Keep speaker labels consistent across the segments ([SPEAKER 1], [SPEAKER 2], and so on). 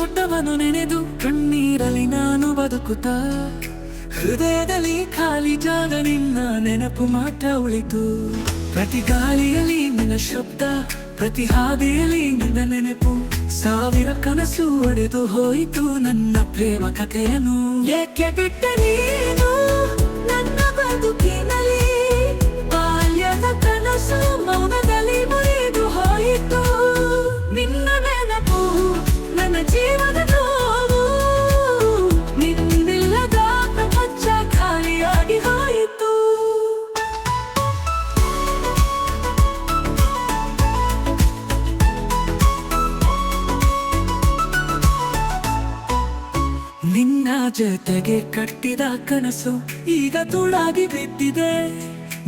[SPEAKER 1] ನೋಟವನ್ನು ನೆನೆದು ಕಣ್ಣೀರಲಿ ನಾನು ಬದುಕುತ್ತ, ಹೃದಯದಲ್ಲಿ ಖಾಲಿ ಜಾಗ ನಿನ್ನ ನೆನಪು ಮಾತ್ರ ಉಳಿತು. ಪ್ರತಿ ಗಾಳಿಯಲ್ಲಿ ನಿನ್ನ ಶಬ್ದ, ಪ್ರತಿ ಹಾದಿಯಲ್ಲಿ ನಿನ್ನ ನೆನಪು, ಸಾವಿರ ಕನಸು ಒಡೆದು ಹೋಯಿತು ನನ್ನ ಪ್ರೇಮ ಕಥೆಯನ್ನು. ಏಕೆ ಬಿಟ್ಟ ಜೊತೆಗೆ ಕಟ್ಟಿದ ಕನಸು ಈಗ ತುಳಾಗಿ ಬಿದ್ದಿದೆ.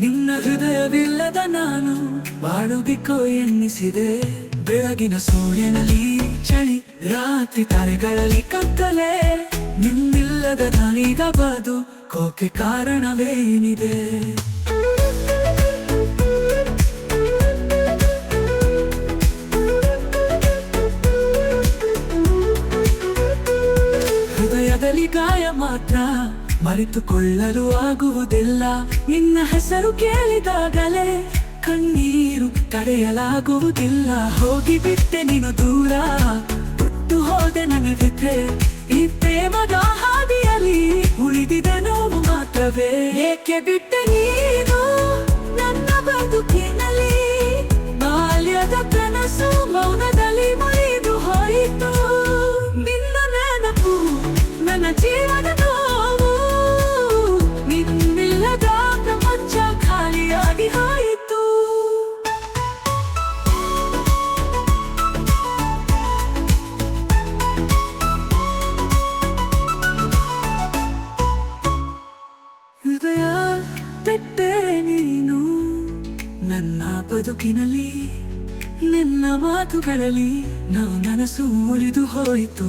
[SPEAKER 1] ನಿನ್ನ ಹೃದಯವಿಲ್ಲದ ನಾನು ಬಾಳುಬಿಕೋ ಎನ್ನಿಸಿದೆ. ಬೆಳಗಿನ ಸೂರ್ಯನಲ್ಲಿ ಚಳಿ, ರಾತ್ರಿ ತಾರೆಗಳಲ್ಲಿ ಕತ್ತಲೆ. ನಿನ್ನಿಲ್ಲದ ನಾನೀಗ ಬದುಕೋಕೆ ಕಾರಣವೇನಿದೆ? ಹೃದಯದಲ್ಲಿ ಗಾಯ ಮಾತ್ರ ಮರೆತುಕೊಳ್ಳಲು ಆಗುವುದಿಲ್ಲ. ನಿನ್ನ ಹೆಸರು ಕೇಳಿದಾಗಲೇ ಕಣ್ಣೀರು ತಡೆಯಲಾಗುವುದಿಲ್ಲ. ಹೋಗಿ ಬಿಟ್ಟೆ ನೀನು ದೂರ, ಬಿಟ್ಟು ಹೋದೆ ನನಗಿದ್ರೆ ಈ ಪ್ರೇಮದ ಹಾದಿಯಲ್ಲಿ ಉಳಿದಿದೆ ನೋವು ಮಾತ್ರವೇ. ಏಕೆ ಬಿಟ್ಟೆ ತೆಟ್ಟೆ ನೀನು. ನನ್ನ ಬದುಕಿನಲ್ಲಿ ನಿನ್ನ ಮಾತುಗಳಲ್ಲಿ ನಾವು ನನಸು ಮುರಿದು ಹೋಯಿತು.